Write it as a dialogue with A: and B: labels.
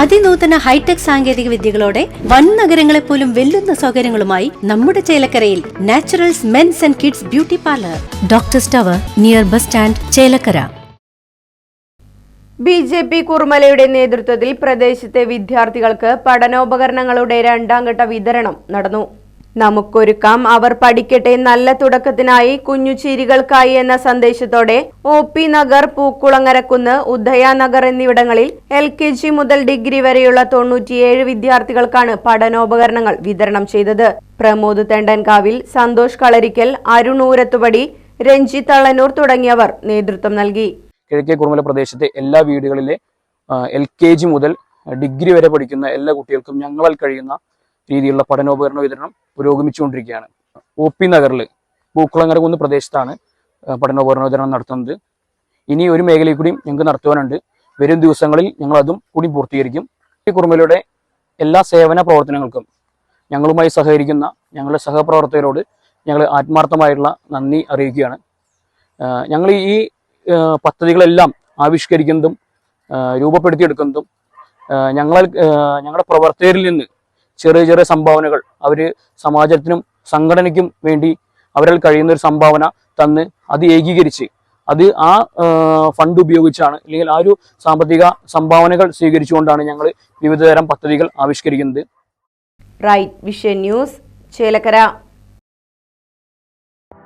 A: അതിനൂതന hi tech സാങ്കേതിക വിദ്യകളോടെ വൻ നഗരങ്ങളെ പോലും വെല്ലുന്ന സൗകര്യങ്ങളുമായി നമ്മുടെ ചേലക്കരയിൽ naturals men's and kids beauty parlour. Doctor tower near bus stand Chelakkara.
B: B J P കുറുമലയുടെ നേതൃത്വത്തിൽ പ്രദേശത്തെ വിദ്യാർത്ഥികൾക്ക് പഠനോപകരണങ്ങളുടെ രണ്ടാം ഘട്ട വിതരണം നടന്നു. നമുക്കൊരുക്കാം. അവർ പഠിക്കട്ടെ. നല്ല തുടക്കത്തിനായി കുഞ്ഞു കുഞ്ഞുചീരികൾക്കായി എന്ന സന്ദേശത്തോടെ ഒ പി നഗർ പൂക്കുളങ്ങരക്കുന്ന് ഉദയ നഗർ എന്നിവിടങ്ങളിൽ എൽ കെ ജി മുതൽ ഡിഗ്രി വരെയുള്ള തൊണ്ണൂറ്റിയേഴ് വിദ്യാർത്ഥികൾക്കാണ് പഠനോപകരണങ്ങൾ വിതരണം ചെയ്തത്. പ്രമോദ് തെണ്ടൻകാവിൽ സന്തോഷ് കളരിക്കൽ അരുൺ ഊരത്തുപടി രഞ്ജിത്ത് അളനൂർ തുടങ്ങിയവർ നേതൃത്വം നൽകി.
C: കിഴക്കേ കുറുമല പ്രദേശത്തെ എല്ലാ വീടുകളിലെ എൽ കെ ജി മുതൽ ഡിഗ്രി വരെ പഠിക്കുന്ന എല്ലാ കുട്ടികൾക്കും ഞങ്ങളാൽ കഴിയുന്ന രീതിയിലുള്ള പഠനോപകരണ വിതരണം പുരോഗമിച്ചുകൊണ്ടിരിക്കുകയാണ്. ഒ പി നഗറിൽ പൂക്കുളങ്ങര കുന്ന് പ്രദേശത്താണ് പഠനോപകരണ വിതരണം നടത്തുന്നത്. ഇനി ഒരു മേഖലയിൽ കൂടി ഞങ്ങൾക്ക് നടത്തുവാനുണ്ട്. വരും ദിവസങ്ങളിൽ ഞങ്ങൾ അതും കൂടി പൂർത്തീകരിക്കും. ഈ കുറുമലയുടെ എല്ലാ സേവന പ്രവർത്തനങ്ങൾക്കും ഞങ്ങളുമായി സഹകരിക്കുന്ന ഞങ്ങളുടെ സഹപ്രവർത്തകരോട് ഞങ്ങൾ ആത്മാർത്ഥമായിട്ടുള്ള നന്ദി അറിയിക്കുകയാണ്. ഞങ്ങൾ ഈ പദ്ധതികളെല്ലാം ആവിഷ്കരിക്കുന്നതും രൂപപ്പെടുത്തിയെടുക്കുന്നതും ഞങ്ങളെ ഞങ്ങളുടെ പ്രവർത്തകരിൽ നിന്ന് ചെറിയ ചെറിയ സംഭാവനകൾ അവർ സമാജത്തിനും സംഘടനയ്ക്കും വേണ്ടി അവരാൽ കഴിയുന്ന ഒരു സംഭാവന തന്ന് അത് ഏകീകരിച്ച് അത് ആ ഫണ്ട് ഉപയോഗിച്ചാണ് അല്ലെങ്കിൽ ആ ഒരു സാമ്പത്തിക സംഭാവനകൾ സ്വീകരിച്ചുകൊണ്ടാണ് ഞങ്ങൾ വിവിധതരം പദ്ധതികൾ ആവിഷ്കരിക്കുന്നത്.
B: Right vision news Chelakkara.